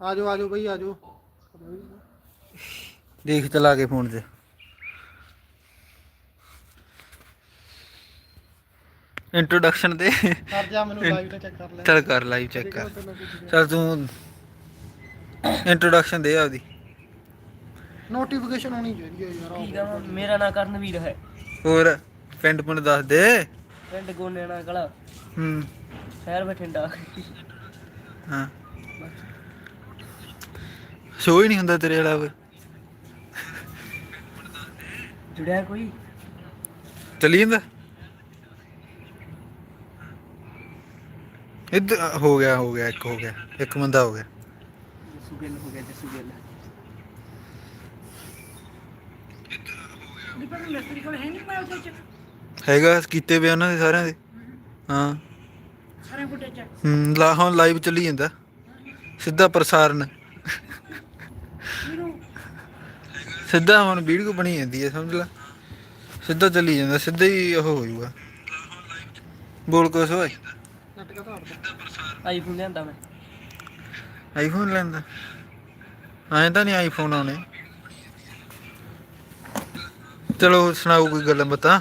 ਆਜੋ ਆਜੋ ਬਈ ਆਜੋ। ਦੇਖ ਚਲਾ ਕੇ ਫੋਨ 'ਚ ਇੰਟਰੋਡਕਸ਼ਨ ਦੇ ਕਰ ਜਾ ਮੈਨੂੰ ਲਾਈਵ ਤੇ ਚੈੱਕ ਕਰ ਲੈ। ਚੱਲ ਕਰ ਲਾਈਵ ਚੈੱਕ ਕਰ। ਚੱਲ ਤੂੰ ਇੰਟਰੋਡਕਸ਼ਨ ਦੇ ਆਪਦੀ। ਨੋਟੀਫਿਕੇਸ਼ਨ ਹੋਣੀ ਚਾਹੀਦੀ ਹੈ ਠੀਕ ਯਾਰ ਆ ਮੇਰਾ ਨਾਂ ਕਰਨਵੀਰ ਹੈ। ਹੋਰ ਪਿੰਡ ਪੁੰਡ ਦੱਸ ਦੇ। ਪਿੰਡ ਗੋਨੇਣਾ ਕਲਾ। ਹੂੰ। ਸ਼ਹਿਰ ਬਠਿੰਡਾ। ਹਾਂ। ਸ਼ੋ ਹੀ ਨਹੀਂ ਹੁੰਦਾ ਤੇਰੇ ਵਾਲਾ ਕੋਈ ਜੁੜਿਆ ਕੋਈ? ਚੱਲੀ ਜਾਂਦਾ। ਹੋ ਗਿਆ ਹੋ ਗਿਆ ਇੱਕ ਹੋ ਗਿਆ ਇੱਕ ਬੰਦਾ ਹੋ ਗਿਆ। ਹੋ ਹੈਗਾ ਕੀਤੇ ਵੇ ਉਹਨਾਂ ਦੇ ਸਾਰਿਆਂ ਦੇ। ਹਾਂ। ਹੂੰ ਲਾ ਹੁਣ ਲਾਈਵ ਚੱਲੀ ਜਾਂਦਾ। ਸਿੱਧਾ ਪ੍ਰਸਾਰਣ ਸਿੱਧਾ ਹੁਣ ਵੀਡੀਓ ਬਣੀ ਜਾਂਦੀ ਹੈ ਸਮਝ ਲੈ। ਸਿੱਧਾ ਚੱਲੀ ਜਾਂਦਾ ਸਿੱਧਾ ਹੀ ਉਹ ਹੋ ਜਾਊਗਾ ਬੋਲ ਕੁਛ ਓਏ। ਆਈਫੋਨ ਲਿਆਂਦਾ ਮੈਂ। ਆਈਫੋਨ ਲੈਂਦਾ। ਐਂ ਤਾਂ ਨਹੀਂ ਆਈਫੋਨ ਆਉਣੇ। ਚਲੋ ਸੁਣਾਓ ਕੋਈ ਗੱਲ ਬਤਾ।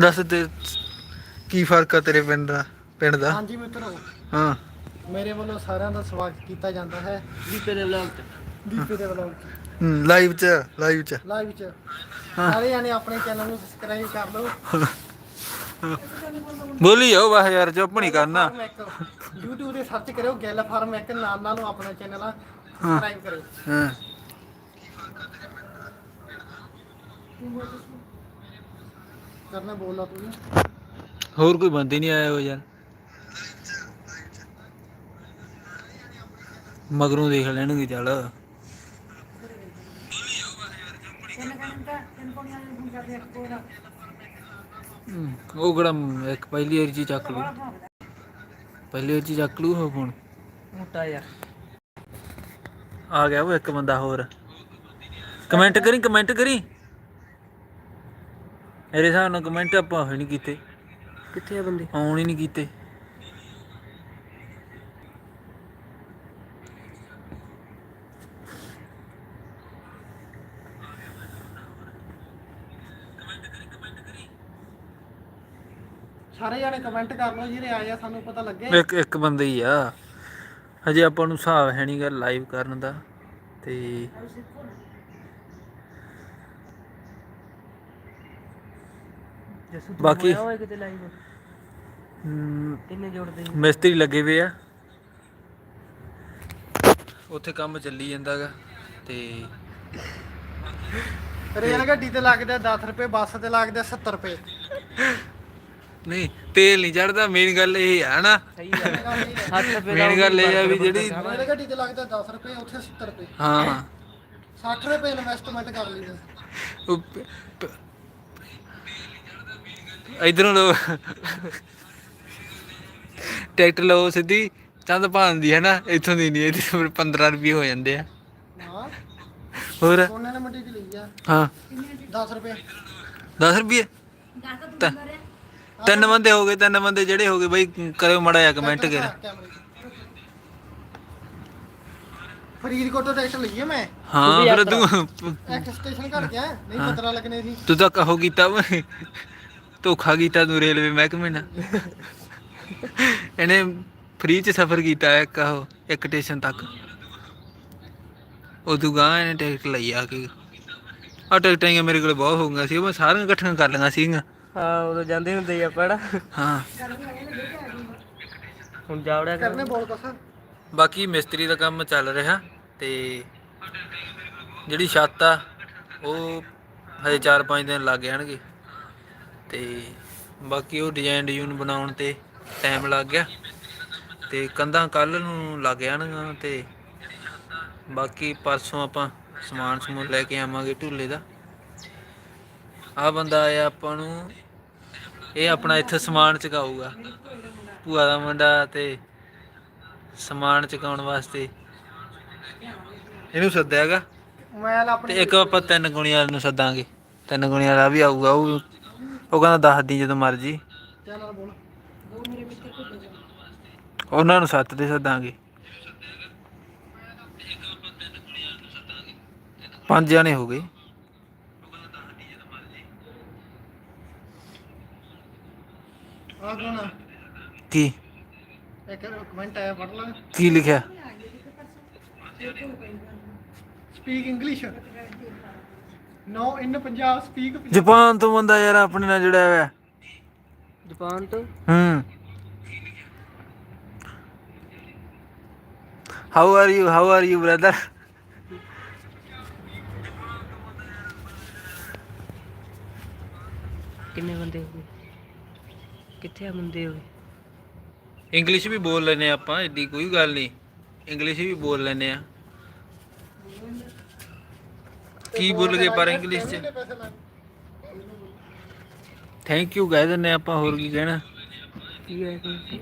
ਦੱਸ ਤੇ ਕੀ ਫ਼ਰਕ ਆ ਤੇਰੇ ਪਿੰਡ ਦਾ ਪਿੰਡ ਦਾ? ਹਾਂਜੀ ਮਿੱਤਰੋ। ਹਾਂ। ਮੇਰੇ ਵੱਲੋਂ ਸਾਰਿਆਂ ਦਾ ਸਵਾਗਤ ਕੀਤਾ ਜਾਂਦਾ ਹੈ। ਦੀਪੇ ਦੇ ਵਲੌਗ ਤੇ। ਦੀਪੇ ਦੇ ਵਲੌਗ ਲਾਈਵ ਚ ਲਾਈਵ ਚ। ਲਾਈਵ ਚ। ਸਾਰੇ ਜਾਣੇ ਆਪਣੇ ਚੈਨਲ ਨੂੰ ਸਬਸਕ੍ਰਾਈਬ ਕਰ ਲਓ। ਬੋਲੀ ਜਾਓ ਵਾਹ ਯਾਰ ਚੁੱਪ ਨਹੀਂ ਕਰਨਾ। YouTube ਤੇ ਸਰਚ ਕਰਿਓ ਗਿੱਲ ਫਾਰਮ ਇੱਕ ਨਾਲ ਨਾਲ ਨੂੰ ਆਪਣਾ ਚੈਨਲ ਆ। ਸਬਸਕ੍ਰਾਈਬ ਕਰਿਓ। ਹਾਂ। ਕਰਨਾ ਬੋਲਦਾ ਤੂੰ ਹੋਰ ਕੋਈ ਬੰਦੇ ਨਹੀਂ ਆਇਆ ਹੋ ਯਾਰ। ਮਗਰੋਂ ਦੇਖ ਲੈਣਗੇ ਚੱਲ। ਉਹ ਮ- ਇੱਕ ਪਹਿਲੀ ਵਾਰੀ ਚ ਹੀ ਚੱਕ ਲੂ ਪਹਿਲੀ ਵਾਰੀ ਚ ਹੀ ਚੱਕ ਲੂ ਉਹ ਫੋਨ ਮੋਟਾ ਯਾਰ। ਆ ਗਿਆ ਉਹ ਇੱਕ ਬੰਦਾ ਹੋਰ। ਕਮੈਂਟ ਕਰੀ ਕਮੈਂਟ ਕਰੀ। ਮੇਰੇ ਹਿਸਾਬ ਨਾਲ ਕਮੈਂਟ ਆਪਾਂ ਹੋਈ ਨਹੀਂ ਕੀਤੇ। ਕਿੱਥੇ ਆ ਬੰਦੇ? ਆਉਣ ਹੀ ਨਹੀਂ ਕੀਤੇ। ਸਾਰੇ ਜਾਣੇ ਕਮੈਂਟ ਕਰ ਲਓ ਜਿਹੜੇ ਆਏ ਆ ਸਾਨੂੰ ਪਤਾ ਲੱਗੇ। ਇੱਕ ਇੱਕ ਬੰਦਾ ਹੀ ਆ। ਹਜੇ ਆਪਾਂ ਨੂੰ ਹਿਸਾਬ ਹੈ ਨਹੀਂ ਗਾ ਲਾਈਵ ਕਰਨ ਦਾ ਤੇ ਬਾਕੀ- ਕਿੰਨੇ ਜੋੜਦੇ? ਮਿਸਤਰੀ ਲੱਗੇ ਵੇ ਆ। ਉੱਥੇ ਕੰਮ ਚੱਲੀ ਜਾਂਦਾਗਾ ਤੇ ਰੇਲ ਗੱਡੀ ਤੇ ਲੱਗਦੇ ਆ 10 ਰੁਪਏ ਬੱਸ ਤੇ ਲੱਗਦੇ ਆ 70 ਰੁਪਏ। ਨਹੀਂ ਤੇਲ ਨਹੀਂ ਚੜਦਾ ਮੇਨ ਗੱਲ ਇਹ ਆ ਨਾ ਸਹੀ ਰੁਪਏ ਮੇਨ ਗੱਲ ਇਹ ਆ ਵੀ ਜਿਹੜੀ ਗੱਡੀ ਤੇ ਲੱਗਦੇ ਆ 10 ਰੁਪਏ ਉੱਥੇ 70 ਰੁਪਏ। ਹਾਂ। 60 ਰੁਪਏ ਇਨਵੈਸਟਮੈਂਟ ਕਰ ਲਈਦਾ। ਉਹ ਪ- ਪ- ਇਧਰੋਂ ਲੋ ਟਿਕਟ ਲਓ ਸਿੱਧੀ ਚੰਦ ਭਾਨ ਦੀ ਹੈ ਨਾ ਇੱਥੋਂ ਦੀ ਨਹੀਂ ਇਹਦੇ ਫਿਰ 15 ਰੁਪਏ ਹੋ ਜਾਂਦੇ ਆ। ਹਾਂ। ਹੋਰ? ਸੋਨੇ ਨੇ ਮੰਡੀ ਚ ਲਈ ਆ। ਹਾਂ। 10 ਰੁਪਏ। 10 ਰੁਪਏ? ਤ- ਤਿੰਨ ਬੰਦੇ ਹੋ ਗਏ ਤਿੰਨ ਬੰਦੇ ਜਿਹੜੇ ਹੋ ਗਏ ਬਈ ਕਰਿਓ ਮੜਾ ਜਿਹਾ ਕਮੈਂਟ ਕਰ। ਫਰੀਦਕੋਟ ਤੋਂ ਟੈਕਸ ਲਈਏ ਮੈਂ? ਹਾਂ ਫਿਰ ਤੂੰ ਇੱਕ ਸਟੇਸ਼ਨ ਘੜ ਗਿਆ ਨਹੀਂ 15 ਲੱਗਣੇ ਸੀ। ਤੂੰ ਤਾਂ ਕਹੋ ਕੀਤਾ ਓਏ। ਧੋਖਾ ਕੀਤਾ ਤੂੰ ਰੇਲਵੇ ਮਹਿਕਮੇ ਨਾਲ। ਇਹਨੇ ਫ੍ਰੀ ਚ ਸਫ਼ਰ ਕੀਤਾ ਇੱਕ ਆਹੋ ਇੱਕ ਸਟੇਸ਼ਨ ਤੱਕ। ਉਦੋਂ ਗਾਂ ਇਹਨੇ ਟਿਕਟ ਲਈ ਆ ਕੇ। ਆ ਟਿਕਟਾਂ ਹੀ ਮੇਰੇ ਕੋਲ ਬਹੁਤ ਹੋ ਗਈਆਂ ਸੀ ਉਹ ਮੈਂ ਸਾਰੀਆਂ ਇਕੱਠੀਆਂ ਕਰ ਲਈਆਂ ਸੀਗੀਆਂ। ਹਾਂ ਉਦੋਂ ਜਾਂਦੇ ਹੁੰਦੇ ਆ ਪੜਾ ਹਾਂ। ਹੁਣ ਜਾਵੜਿਆ ਕਰ। ਕਰਨੇ ਬੋਲ ਕਸ ਬਾਕੀ ਮਿਸਤਰੀ ਦਾ ਕੰਮ ਚੱਲ ਰਿਹਾ ਤੇ ਜਿਹੜੀ ਛੱਤ ਆ ਉਹ ਹਜੇ 4-5 ਦਿਨ ਲੱਗ ਜਾਣਗੇ। ਤੇ ਬਾਕੀ ਉਹ ਡਿਜ਼ਾਈਨ ਡਿਜ਼ਾਈਨ ਬਣਾਉਣ ਤੇ ਟਾਈਮ ਲੱਗ ਗਿਆ। ਤੇ ਕੰਧਾਂ ਕੱਲ ਨੂੰ ਲੱਗ ਜਾਣਗੀਆਂ ਤੇ ਬਾਕੀ ਪਰਸੋਂ ਆਪਾਂ ਸਮਾਨ ਸਮੂਨ ਲੈ ਕੇ ਆਵਾਂਗੇ ਢੂਲੇ ਦਾ। ਆ ਬੰਦਾ ਆਇਆ ਆਪਾਂ ਨੂੰ। ਇਹ ਆਪਣਾ ਇੱਥੇ ਸਮਾਨ ਚਕਾਊਗਾ। ਭੂਆ ਦਾ ਮੁੰਡਾ ਤੇ ਸਮਾਨ ਚਕਾਉਣ ਵਾਸਤੇ। ਇਹਨੂੰ ਸੱਦਿਆਗਾ ਮੈਂ ਆਪਣੀ ਤੇ ਇੱਕ ਆਪਾਂ ਤਿੰਨ ਗੁਣੀ ਨੂੰ ਸੱਦਾਂਗੇ। ਤਿੰਨ ਗੁਣੀਆਂ ਵਾਲਾ ਵੀ ਆਊਗਾ ਉਹ ਉਹ ਕਹਿੰਦਾ ਦੱਸ ਦੀ ਜਦੋਂ ਮਰਜ਼ੀ। ਉਹਨਾਂ ਨੂੰ ਸੱਤ ਦੇ ਸੱਦਾਂਗੇ। ਪੰਜ ਜਣੇ ਹੋ ਗਏ। ਆ ਕੌਣ ਆ ਕੀ? ਇੱਕ ਕਮੈਂਟ ਆਇਆ ਪੜ ਲਾ। ਕੀ ਲਿਖਿਆ? Speak English no in Punjab speak Japan ਤੋਂ ਬੰਦਾ ਯਾਰ ਆਪਣੇ ਨਾਲ ਜੁੜਿਆ ਹੋਇਆ। ਜਾਪਾਨ ਤੋਂ? ਹੂੰ। How are you how are you brother ਕਿੰਨੇ ਬੰਦੇ ਹੋ ਗਏ? ਕਿੱਥੇ ਆ ਬੰਦੇ ਹੋ ਇੰਗਲਿਸ਼ ਵੀ ਬੋਲ ਲੈਨੇ ਆਪਾਂ ਏਡੀ ਕੋਈ ਗੱਲ ਨਹੀਂ। ਇੰਗਲਿਸ਼ ਵੀ ਬੋਲ ਲੈਨੇ ਆ ਕੀ ਬੋਲ ਗਏ ਪਰ ਇੰਗਲਿਸ਼ ਚ? ਥੈਂਕ ਯੂ ਕਹਿ ਦਿੰਨੇ ਆਪਾਂ ਹੋਰ ਕੀ ਕਹਿਣਾ? ਕੀ ਹੈ ਕੋਈ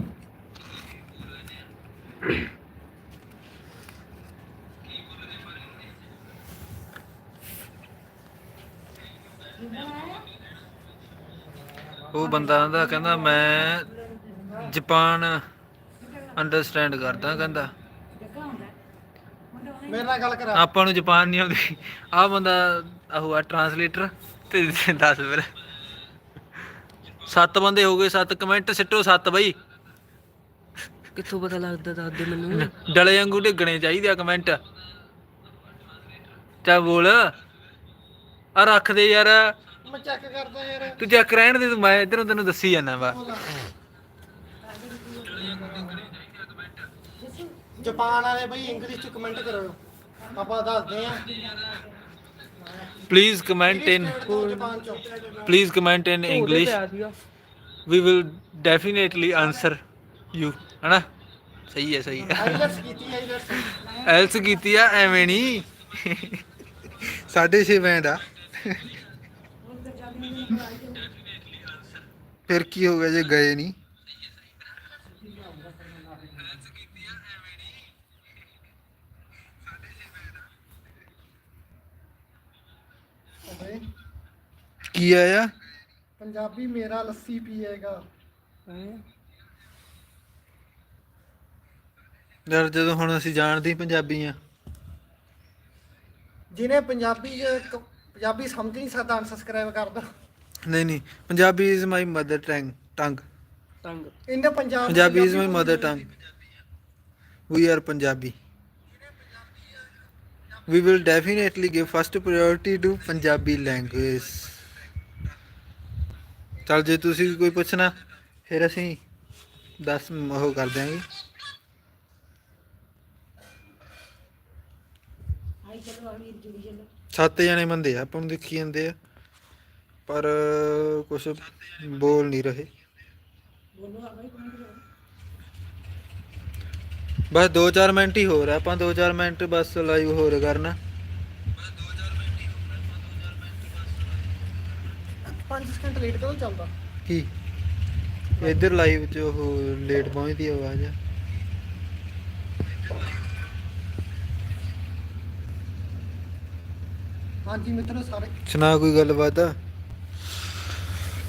ਉਹ ਬੰਦਾ ਆਂਦਾ ਕਹਿੰਦਾ ਮੈਂ ਜਾਪਾਨ ਅੰਡਰਸਟੈਂਡ ਕਰਦਾ ਕਹਿੰਦਾ। ਮੇਰੇ ਨਾਲ ਗੱਲ ਕਰਾ। ਆਪਾਂ ਨੂੰ ਜਾਪਾਨ ਨਹੀਂ ਆਉਂਦੀ। ਆ ਬੰਦਾ ਆਹੋ ਆ ਟਰਾਂਸਲੇਟਰ ਤੇ ਦੱਸ ਫਿਰ। ਸੱਤ ਬੰਦੇ ਹੋ ਗਏ ਸੱਤ ਕਮੈਂਟ ਸਿੱਟੋ ਸੱਤ ਬਈ। ਕਿੱਥੋਂ ਪਤਾ ਲੱਗਦਾ ਦੱਸ ਦੇ ਮੈਨੂੰ? ਡਲੇ ਵਾਂਗੂ ਡਿੱਗਣੇ ਚਾਹੀਦੇ ਆ ਕਮੈਂਟ ਚਾ ਬੋਲ। ਆ ਰੱਖ ਦੇ ਯਾਰ। ਮੈਂ ਚੈੱਕ ਕਰਦਾ ਯਾਰ। ਤੂੰ ਚੈੱਕ ਰਹਿਣ ਦੇ ਤੂੰ ਮੈਂ ਇਧਰੋਂ ਤੈਨੂੰ ਦੱਸੀ ਜਾਂਦਾ ਵਾ। ਜਾਪਾਨ ਵਾਲੇ ਬਈ ਇੰਗਲਿਸ਼ ਚ ਕਮੈਂਟ ਕਰੋ ਆਪਾਂ ਦੱਸਦੇ ਆ ਪਲੀਜ਼ ਕਮੈਂਟ ਇਨ ਜਾਪਾਨ ਚੋਂ। Please comment in English we will definitely answer you ਹਨਾ? ਸਹੀ ਹੈ ਸਹੀ ਹੈ। ਆਈਲੈਟਸ ਕੀਤੀ ਆਈਲੈਟਸ ਐਲਸ ਕੀਤੀ ਆ ਐਵੇਂ ਨਹੀਂ। ਸਾਢੇ ਛੇ ਬੈਂਡ ਆ। ਫਿਰ ਕੀ ਹੋ ਗਿਆ ਜੇ ਗਏ ਨਹੀਂ? ਕੀ ਆਇਆ? ਪੰਜਾਬੀ ਮੇਰਾ ਲੱਸੀ ਪੀਏਗਾ। ਯਾਰ ਜਦੋਂ ਹੁਣ ਅਸੀਂ ਜਾਣਦੇ ਹੀ ਪੰਜਾਬੀ ਆ। ਜਿਹਨੇ ਪੰਜਾਬੀ ਚ ਕ- ਪੰਜਾਬੀ ਸਮਝ ਨਹੀਂ ਸਕਦਾ ਅਨਸਬਸਕ੍ਰਾਈਬ ਕਰ ਦੋ। ਨਹੀਂ ਨਹੀਂ Punjabi is my mother tongue tongue. Tongue. ਇਹਨੇ Punjab Punjabi is my mother tongue. We are Punjabi. We will definitely give first priority to Punjabi language ਚਲ ਜੇ ਤੁਸੀਂ ਕੋਈ ਪੁੱਛਣਾ ਫਿਰ ਅਸੀਂ ਦੱਸ ਉਹ ਕਰ ਦਿਆਂਗੇ। ਸੱਤ ਜਣੇ ਬੰਦੇ ਆ ਆਪਾਂ ਨੂੰ ਦੇਖੀ ਜਾਂਦੇ ਆ। ਪਰ ਕੁਝ ਬੋਲ ਨਹੀਂ ਰਹੇ। ਬਸ 2-4 ਮਿੰਟ ਹੀ ਹੋਰ ਆ ਆਪਾਂ 2-4 ਮਿੰਟ ਬਸ ਲਾਈਵ ਹੋਰ ਕਰਨਾ। 5 ਸਕਿੰਟ ਲੇਟ ਚੱਲਦਾ ਕੀ? ਇੱਧਰ ਲਾਈਵ 'ਚ ਉਹ ਲੇਟ ਪਹੁੰਚਦੀ ਆਵਾਜ਼। ਆ ਹਾਂਜੀ ਮਿੱਤਰੋ ਸਾਰੇ। ਸੁਣਾ ਕੋਈ ਗੱਲਬਾਤ? ਆ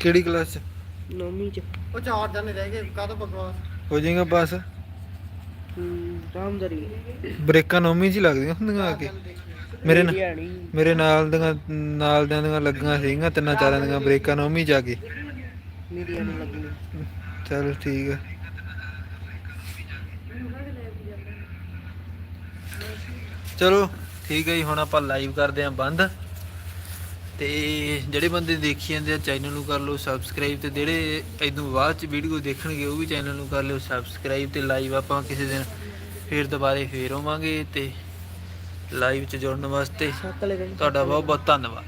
ਕਿਹੜੀ ਕਲਾਸ 'ਚ? ਨੌਵੀਂ ਚ। ਉਹ ਚਾਰ ਜਣੇ ਰਹਿ ਗਏ ਕਾਹਦੋਂ ਬਕਵਾਸ? ਹੋ ਜਾਏਗਾ ਪਾਸ ਹੂੰ ਰਾਮਦਰੀ। ਬ੍ਰੇਕਾਂ ਨੌਵੀਂ 'ਚ ਹੀ ਲੱਗਦੀਆਂ ਹੁੰਦੀਆਂ ਆ ਕੇ। ਮੇਰੇ ਨਾਲ ਮੇਰੇ ਨਾਲ ਦੀਆਂ ਨਾਲ ਦਿਆਂ ਦੀਆਂ ਲੱਗੀਆਂ ਸੀਗੀਆਂ ਤਿੰਨਾਂ ਚਾਰਾਂ ਦੀਆਂ ਬ੍ਰੇਕਾਂ ਨੌਵੀਂ ਜਾ ਕੇ। ਨੂੰ ਚਲ ਠੀਕ ਆ। ਚਲੋ ਠੀਕ ਹੈ ਜੀ ਹੁਣ ਆਪਾਂ ਲਾਈਵ ਕਰਦੇ ਆਂ ਬੰਦ। ਤੇ ਜਿਹੜੇ ਬੰਦੇ ਦੇਖੀ ਜਾਂਦੇ ਆ ਚੈਨਲ ਨੂੰ ਕਰ ਲਓ ਸਬਸਕ੍ਰਾਈਬ ਤੇ ਜਿਹੜੇ ਇਦੋਂ ਬਾਅਦ ਚ ਵੀਡੀਓ ਦੇਖਣਗੇ ਉਹ ਵੀ ਚੈਨਲ ਨੂੰ ਕਰ ਲਿਓ ਸਬਸਕ੍ਰਾਈਬ ਤੇ ਲਾਈਵ ਆਪਾਂ ਕਿਸੇ ਦਿਨ ਫੇਰ ਦੁਬਾਰੇ ਫੇਰ ਹੋਵਾਂਗੇ ਤੇ ਲਾਈਵ ਚ ਜੁੜਨ ਵਾਸਤੇ ਤੁਹਾਡਾ ਬਹੁਤ ਬਹੁਤ ਧੰਨਵਾਦ